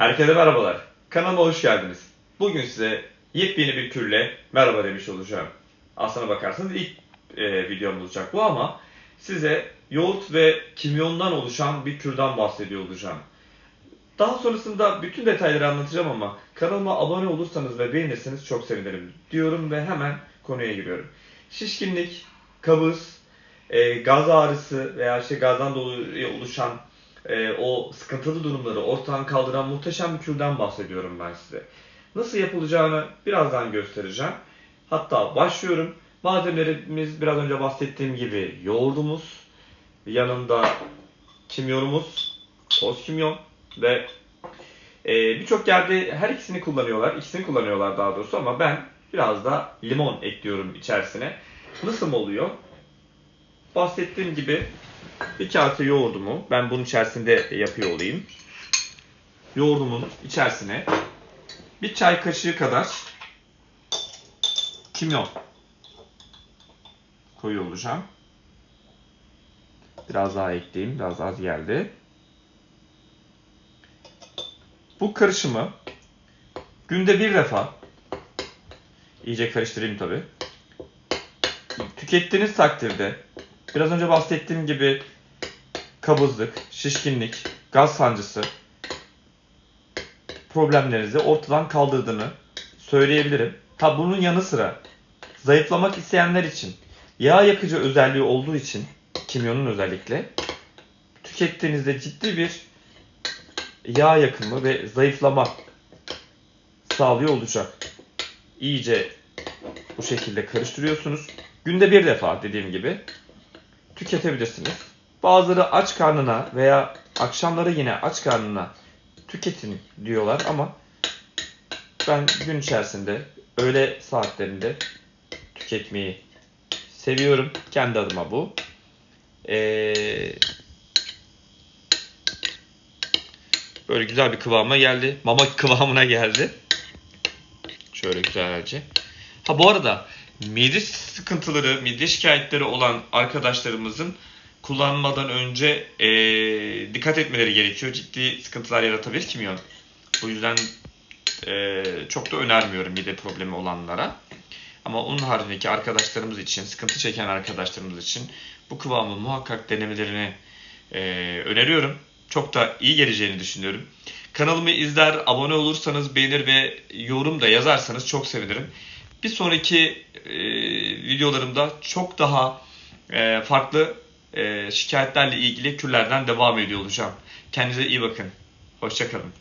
Herkese merhabalar. Kanalıma hoş geldiniz. Bugün size yepyeni bir türle merhaba demiş olacağım. Aslına bakarsanız ilk e, videom olacak bu ama size yoğurt ve kimyondan oluşan bir türden bahsediyor olacağım. Daha sonrasında bütün detayları anlatacağım ama kanalıma abone olursanız ve beğenirseniz çok sevinirim diyorum ve hemen konuya giriyorum. Şişkinlik, kabız, e, gaz ağrısı veya işte gazdan dolayı oluşan e, o sıkıntılı durumları ortadan kaldıran muhteşem bir kürden bahsediyorum ben size. Nasıl yapılacağını birazdan göstereceğim. Hatta başlıyorum. Malzemelerimiz biraz önce bahsettiğim gibi yoğurdumuz, yanında kimyonumuz, toz kimyon ve e, birçok yerde her ikisini kullanıyorlar. İkisini kullanıyorlar daha doğrusu ama ben biraz da limon ekliyorum içerisine. Nasıl oluyor? Bahsettiğim gibi bir kase yoğurdumu ben bunun içerisinde yapıyor olayım. Yoğurdumun içerisine bir çay kaşığı kadar kimyon koyuyor olacağım. Biraz daha ekleyeyim. Biraz az geldi. Bu karışımı günde bir defa iyice karıştırayım tabi. Tükettiğiniz takdirde biraz önce bahsettiğim gibi kabızlık, şişkinlik, gaz sancısı problemlerinizi ortadan kaldırdığını söyleyebilirim. Ha bunun yanı sıra zayıflamak isteyenler için yağ yakıcı özelliği olduğu için kimyonun özellikle tükettiğinizde ciddi bir yağ yakımı ve zayıflama sağlıyor olacak. İyice bu şekilde karıştırıyorsunuz. Günde bir defa dediğim gibi tüketebilirsiniz. Bazıları aç karnına veya akşamları yine aç karnına tüketin diyorlar ama ben gün içerisinde öğle saatlerinde tüketmeyi seviyorum. Kendi adıma bu. Ee, böyle güzel bir kıvama geldi. Mama kıvamına geldi. Şöyle güzelce. Ha bu arada mide sıkıntıları, mide şikayetleri olan arkadaşlarımızın kullanmadan önce e, dikkat etmeleri gerekiyor. Ciddi sıkıntılar yaratabilir kimyon. Bu yüzden e, çok da önermiyorum mide problemi olanlara. Ama onun haricindeki arkadaşlarımız için, sıkıntı çeken arkadaşlarımız için bu kıvamı muhakkak denemelerini e, öneriyorum. Çok da iyi geleceğini düşünüyorum. Kanalımı izler, abone olursanız, beğenir ve yorum da yazarsanız çok sevinirim. Bir sonraki e, videolarımda çok daha e, farklı e, şikayetlerle ilgili kürlerden devam ediyor olacağım. Kendinize iyi bakın. Hoşçakalın.